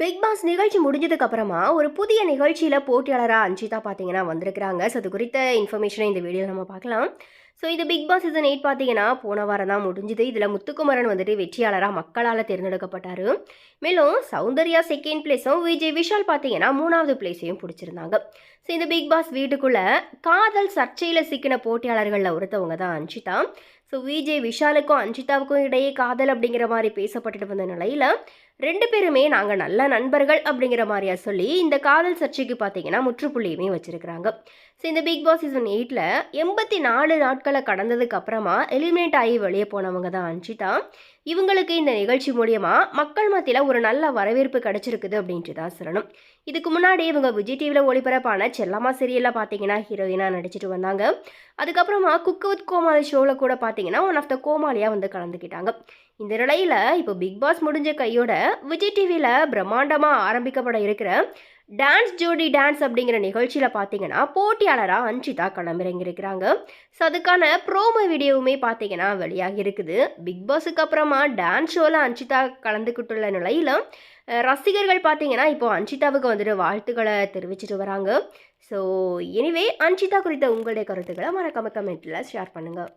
Big pass நிகழ்ச்சி முடிஞ்சதுக்கு அப்புறமா ஒரு புதிய நிகழ்ச்சியில் போட்டியாளராக அஞ்சிதா பார்த்தீங்கன்னா வந்திருக்கிறாங்க. ஸோ அது குறித்த இன்ஃபர்மேஷனை இந்த வீடியோவில் நம்ம பார்க்கலாம். ஸோ இது பிக் பாஸ் சீசன் எயிட் பார்த்தீங்கன்னா போன வாரம் தான் முடிஞ்சுது. இதில் முத்துக்குமரன் வந்துட்டு வெற்றியாளராக மக்களால் தேர்ந்தெடுக்கப்பட்டார். மேலும் சௌந்தர்யா செகண்ட் பிளேஸும் விஜய் விஷால் பார்த்தீங்கன்னா மூணாவது பிளேஸையும் பிடிச்சிருந்தாங்க. ஸோ இந்த பிக் பாஸ் வீட்டுக்குள்ளே காதல் சர்ச்சையில் சிக்கின போட்டியாளர்களில் ஒருத்தவங்க தான் அஞ்சிதா ஸோ விஜய் விஷாலுக்கும் அஞ்சிதாவுக்கும் இடையே காதல் அப்படிங்கிற மாதிரி பேசப்பட்டுட்டு வந்த நிலையில் ரெண்டு பேருமே நாங்கள் நல்ல நண்பர்கள் அப்படிங்கிற மாதிரியா சொல்லி இந்த காதல் சர்ச்சைக்கு பார்த்தீங்கன்னா முற்றுப்புள்ளியுமே வச்சுருக்கிறாங்க. ஸோ இந்த பிக் பாஸ் சீசன் எயிட்டில் எண்பத்தி நாலு நாட்கள் கடந்ததுக்கு அப்புறமா எலிமினேட் ஆகி வெளியே போனவங்க தான் அஞ்சிதா இவங்களுக்கு இந்த நிகழ்ச்சி மூலியமா மக்கள் மத்தியில் ஒரு நல்ல வரவேற்பு கிடைச்சிருக்குது அப்படின்ட்டு தான் சொல்லணும். இதுக்கு முன்னாடி இவங்க விஜய் டிவியில் ஒளிபரப்பான செல்லம்மா சீரியலில் பார்த்தீங்கன்னா ஹீரோயினாக நடிச்சிட்டு வந்தாங்க. அதுக்கப்புறமா குக்கு வித் கோமாளி ஷோவில் கூட பார்த்தீங்கன்னா ஒன் ஆஃப் த கோமாளியாக வந்து கலந்துக்கிட்டாங்க. இந்த நிலையில் இப்போ பிக் பாஸ் முடிஞ்ச கையோட விஜய் டிவியில் பிரம்மாண்டமாக ஆரம்பிக்கப்பட இருக்கிற டான்ஸ் ஜோடி டான்ஸ் அப்படிங்கிற நிகழ்ச்சியில் பார்த்தீங்கன்னா போட்டியாளராக அஞ்சிதா களமிறங்கியிருக்கிறாங்க. ஸோ அதுக்கான ப்ரோமோ வீடியோவுமே பார்த்தீங்கன்னா வெளியாகி இருக்குது. பிக் பாஸுக்கு அப்புறமா டான்ஸ் ஷோவில் அஞ்சிதா கலந்துக்கிட்டுள்ள நிலையில் ரசிகர்கள் பார்த்தீங்கன்னா இப்போ அஞ்சிதாவுக்கு வந்துட்டு வாழ்த்துக்களை தெரிவிச்சிட்டு வராங்க. ஸோ எனிவே அஞ்சிதா குறித்த உங்களுடைய கருத்துக்களை மறக்காம கமெண்ட்டில் ஷேர் பண்ணுங்கள்